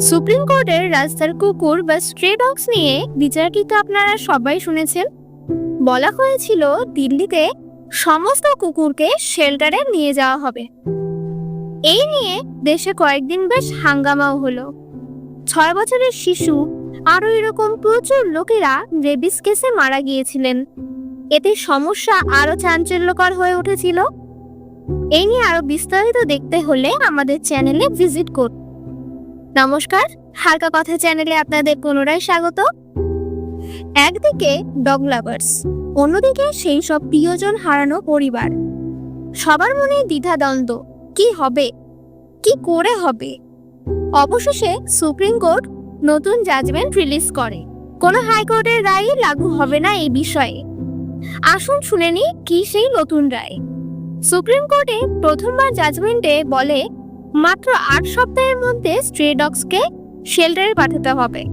Supreme কোর্টের রাস্তার কুকুর বা স্ট্রে ডগস নিয়ে বিচার আপনারা সবাই শুনেছেন। বলা হয়েছিল দিল্লিতে সমস্ত কুকুরকে শেল্টারে নিয়ে যাওয়া হবে। এই নিয়ে দেশে কয়েকদিন বেশ হাঙ্গামাও হলো। ছয় বছরের শিশু, আরও এরকম প্রচুর লোকেরা রেবিস কেসে মারা গিয়েছিলেন। এতে সমস্যা আরও চাঞ্চল্যকর হয়ে উঠেছিল। এই নিয়ে আরও বিস্তারিত দেখতে হলে আমাদের চ্যানেলে ভিজিট করুন। নমস্কার, হালকা কথা চ্যানেলে আপনাদের পুনরায় স্বাগত। একদিকে ডগ লাভার্স, অন্যদিকে সেই সব প্রিয়জন হারানো পরিবার। সবার মনে দ্বিধাদ্বন্দ্ব কি হবে? কি করে হবে? অবশেষে সুপ্রিম কোর্ট নতুন জাজমেন্ট রিলিজ করে। কোনো হাইকোর্টের রায় লাগু হবে না এই বিষয়ে। আসুন শুনে নি কি সেই নতুন রায়। সুপ্রিম কোর্টে প্রথমবার জাজমেন্টে বলে মাত্র আট সপ্তাহের মধ্যে স্ট্রে ডগসকে শেল্টারে পাঠাতে হবে।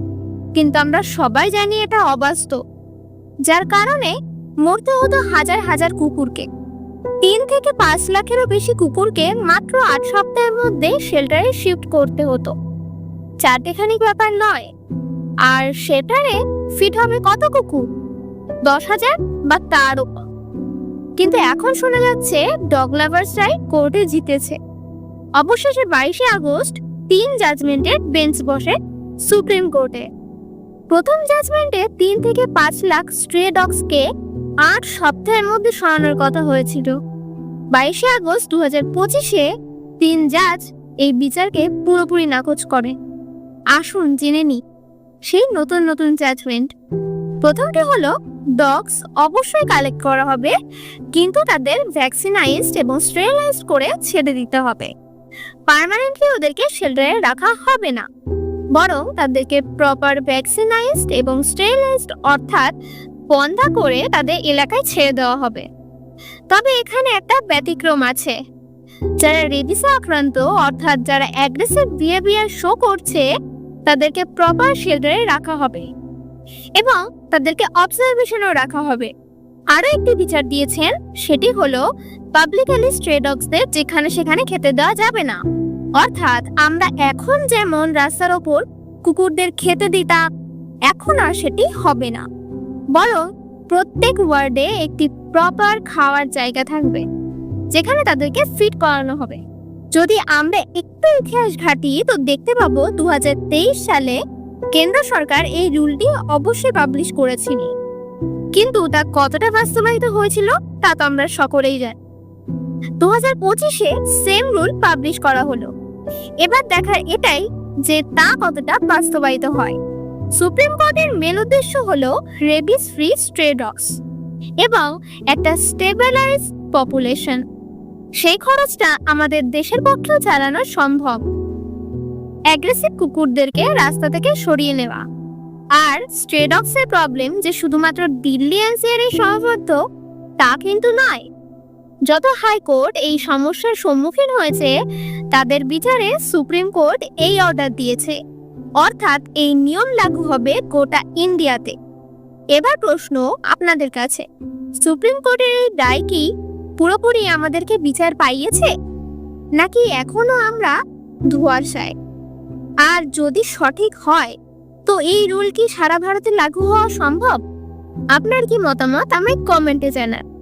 কিন্তু আমরা সবাই জানি এটা অবাস্তব, যার কারণে মরতে হতো হাজার হাজার কুকুরকে। তিন থেকে পাঁচ লাখেরও বেশি কুকুরকে মাত্র আট সপ্তাহের মধ্যে শেল্টারে শিফট করতে হতো। চারটেখানিক ব্যাপার নয়। আর সেটারে ফিট হবে কত কুকুর? দশ হাজার বা তারও। কিন্তু এখন শোনা যাচ্ছে ডগ লাভার্সরাই কোর্টে জিতেছে। অবশেষে বাইশে আগস্ট তিন জাজমেন্টের বেঞ্চ বসে সুপ্রিম কোর্টে। প্রথম জাজমেন্টে তিন থেকে পাঁচ লাখ স্ট্রে ডগসকে আট সপ্তাহের মধ্যে সরানোর কথা হয়েছিল। বাইশে আগস্ট দু হাজার পঁচিশে তিন জাজ এই বিচারকে পুরোপুরি নাকচ করে। আসুন জেনে নি সেই নতুন নতুন জাজমেন্ট। প্রথমটি হলো, ডগস অবশ্যই কালেক্ট করা হবে, কিন্তু তাদের ভ্যাকসিনাইজড এবং স্টেরিলাইজড করে ছেড়ে দিতে হবে। পার্মানেন্টলি ওদেরকে শেল্টারে রাখা হবে না। বরং তাদেরকে প্রপার ভ্যাকসিনাইজড এবং স্টেরিলাইজড অর্থাৎ বন্ধা করে তাদের এলাকায় ছেড়ে দেওয়া হবে। তবে এখানে একটা ব্যতিক্রম আছে। যারা রেবিসে আক্রান্ত, অর্থাৎ যারা অ্যাগ্রেসিভ বিহেভিয়ার শো করছে, তাদেরকে প্রপার শেল্টারে রাখা হবে এবং তাদেরকে অবজারভেশনও রাখা হবে। আরও একটি বিচার দিয়েছেন, সেটি হলো পাবলিকালি স্ট্রে ডগসদের যেখানে সেখানে খেতে দেওয়া যাবে না। অর্থাৎ আমরা এখন যেমন রাস্তার ওপর কুকুরদের খেতে দিতাম, এখন আর সেটি হবে না। বরং প্রত্যেক ওয়ার্ডে একটি প্রপার খাওয়ার জায়গা থাকবে, যেখানে তাদেরকে ফিট করানো হবে। যদি আমরা একটু ইতিহাস ঘাটি, তো দেখতে পাবো দু হাজার তেইশ সালে কেন্দ্র সরকার এই রুলটি অবশ্যই পাবলিশ করেছিল কিন্তু তা কতটা বাস্তবায়িত হয়েছিল তা তো আমরা সকলেই জানি। দু হাজার পঁচিশে সেম রুল পাবলিশ করা হলো। এবার দেখার এটাই যে তা কতটা বাস্তবায়িত হয়। সুপ্রিম কোর্টের মেন উদ্দেশ্য হলো রেবিস ফ্রি স্ট্রে ডগস এবং একটা স্টেবিলাইজ পপুলেশন সেই খরচটা আমাদের দেশের পক্ষেও চালানো সম্ভব। অ্যাগ্রেসিভ কুকুরদেরকে রাস্তা থেকে সরিয়ে নেওয়া। আর স্ট্রে ডগসের প্রবলেম যে শুধুমাত্র দিল্লি এনসিআর সীমাবদ্ধ তা কিন্তু নয়। যত হাইকোর্ট এই সমস্যার সম্মুখীন হয়েছে, তাদের বিচারে সুপ্রিম কোর্ট এই অর্ডার দিয়েছে। অর্থাৎ এই নিয়ম লাগু হবে গোটা ইন্ডিয়াতে। এবার প্রশ্ন আপনাদের কাছে, সুপ্রিম কোর্টের এই রায় কি পুরোপুরি আমাদেরকে বিচার পাইয়েছে? নাকি এখনও আমরা ধোয়াশায়? আর যদি সঠিক হয় তো এই রুল কি সারা ভারতে লাগু হওয়া সম্ভব? আপনার কি মতামত? আমায় কমেন্টে জানান।